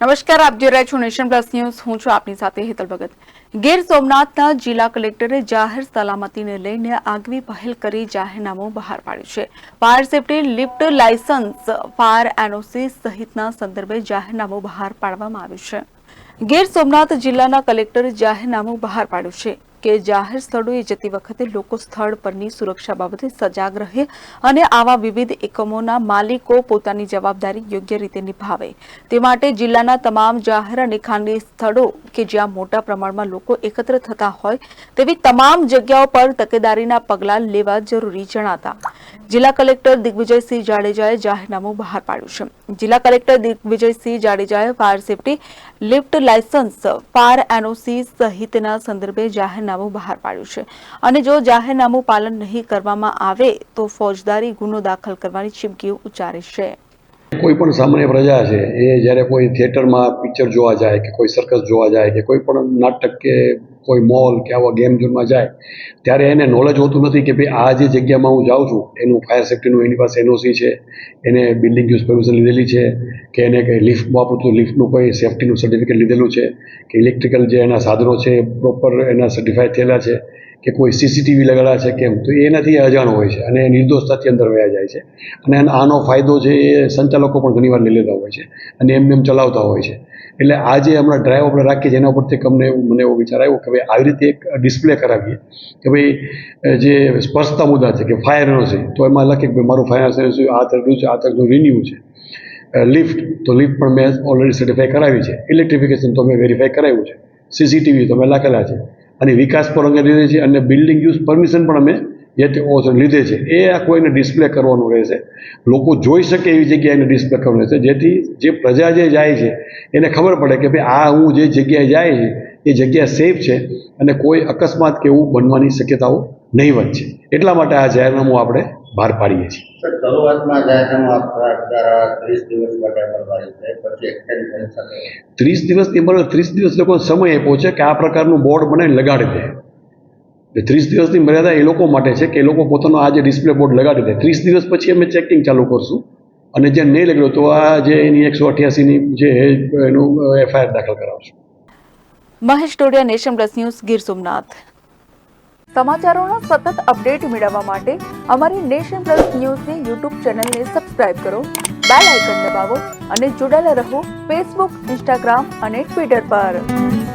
નમસ્કાર, આપ જોઈ રહ્યા છો નેશન પ્લસ ન્યૂઝ. હું છું આપની સાથે હેતલ ભગત. ગીર સોમનાથના જિલ્લા કલેક્ટરે જાહેર સલામતીને લઈને આગવી પહેલ કરી જાહેરનામું બહાર પાડ્યું છે. Fire safety lift licence, fire NOC સહિતના સંદર્ભે જાહેરનામું બહાર પાડવામાં આવ્યું છે. ગીર સોમનાથ જિલ્લાના કલેક્ટરે જાહેરનામું બહાર પાડ્યું છે. કે જાહેર સ્થળોએ જતી વખતે લોકો સ્થળ પરની સુરક્ષા બાબતે સજાગ રહે અને આવા વિવિધ એકમોના માલિકો પોતાની જવાબદારી યોગ્ય રીતે નિભાવે. તે માટે જિલ્લાના તમામ જાહેર અને ખાનગી સ્થળો કે જ્યાં મોટા પ્રમાણમાં લોકો એકત્ર થતા હોય તેવી તમામ જગ્યાઓ પર તકેદારીના પગલાં લેવા જરૂરી જણાતા. જિલ્લા કલેક્ટર દિગ્વિજયસિંહ જાડેજાએ જાહેરનામું બહાર પાડ્યું છે. જિલ્લા કલેક્ટર દિગ્વિજયસિંહ જાડેજાએ fire safety lift licence, fire NOC સહિતના સંદર્ભે જાહેરનામું બહાર પાડ્યું છે. અને જો જાહેરનામું પાલન નહીં કરવામાં આવે તો ફોજદારી ગુનો દાખલ કરવાની ચીમકી ઉચ્ચારી છે. કોઈ પણ સામાન્ય પ્રજા છે, એ જ્યારે કોઈ થિયેટરમાં પિક્ચર જોવા જાય કે કોઈ સર્કસ જોવા જાય કે કોઈ પણ નાટક કે કોઈ મોલ કે આવા ગેમ ઝોનમાં જાય, ત્યારે એને નોલેજ હોતું નથી કે ભાઈ આ જે જગ્યામાં હું જાઉં છું, એનું ફાયર સેફ્ટીનું એની પાસે એનઓસી છે, એને બિલ્ડિંગ યુઝ પરમિશન લીધેલી છે, કે એને કંઈ લિફ્ટ વાપરું તો લિફ્ટનું કોઈ સેફ્ટીનું સર્ટિફિકેટ લીધેલું છે, કે ઇલેક્ટ્રિકલ જે એના સાધનો છે એ પ્રોપર એના સર્ટિફાઈડ થયેલા છે, કે કોઈ સીસીટીવી લગાડ્યા છે કેમ તો એનાથી અજાણ હોય છે અને નિર્દોષતાથી અંદર વયા જાય છે. અને આનો- ફાયદો છે એ સંચાલકો પણ ઘણીવાર લઈ લેતા હોય છે અને એમને એમ ચલાવતા હોય છે. એટલે આ જે હમણાં ડ્રાઈવ આપણે રાખીએ છીએ એના ઉપરથી અમને મને એવો વિચાર આવ્યો કે ભાઈ આવી રીતે એક ડિસ્પ્લે કરાવીએ કે ભાઈ જે સ્પર્શતા મુદ્દા છે કે ફાયર છે, તો એમાં લખે કે ભાઈ, મારું ફાયર સર્વિસ આ તરફનું છે, આ તરફનું રિન્યુ છે. લિફ્ટ તો લિફ્ટ પણ મેં ઓલરેડી સર્ટિફાઈ કરાવી છે. ઇલેક્ટ્રિફિકેશન તો મેં વેરીફાઈ કરાવ્યું છે. સીસીટીવી તો મેં લખેલા છે. અને વિકાસ પણ અંગે છે અને બિલ્ડિંગ યુઝ પરમિશન પણ અમે જે તે લીધે છે. એ આ કોઈને ડિસ્પ્લે કરવાનું રહેશે. લોકો જોઈ શકે એવી જગ્યાએ એને ડિસ્પ્લે કરવાનું રહેશે. જેથી જે પ્રજા જે જાય છે એને ખબર પડે કે ભાઈ આ હું જે જગ્યાએ જાય છે એ જગ્યા સેફ છે અને કોઈ અકસ્માત કે એવું બનવાની શક્યતાઓ નહીવત છે. એટલા માટે આ જાહેરનામું આપણે બહાર પાડીએ છીએ. શરૂઆતમાં જાહેરનામું આપતા દ્વારા ત્રીસ દિવસ માટે પછી ત્રીસ દિવસ લોકો સમય આપ્યો છે કે આ પ્રકારનું બોર્ડ બનાવીને લગાડી દે. એટલે ત્રીસ દિવસની મર્યાદા એ લોકો માટે છે કે એ લોકો પોતાનો આ જે ડિસ્પ્લે બોર્ડ લગાડી દે. ત્રીસ દિવસ પછી અમે ચેકિંગ ચાલુ કરશું અને જે નહીં લગડ્યો તો આ જે એની એકસો અઠ્યાસીની જે એનું એફઆઈઆર દાખલ કરાવશું. Mahesh Todiya Nation Plus news, Gir Somnath. સમાચારોના સતત અપડેટ મેળવવા માટે અમારી નેશન પ્લસ ન્યૂઝની યુટ્યુબ ચેનલને સબસ્ક્રાઇબ કરો, બેલ આઇકન દબાવો અને જોડાયેલા રહો ફેસબુક, ઇન્સ્ટાગ્રામ અને ટ્વિટર પર.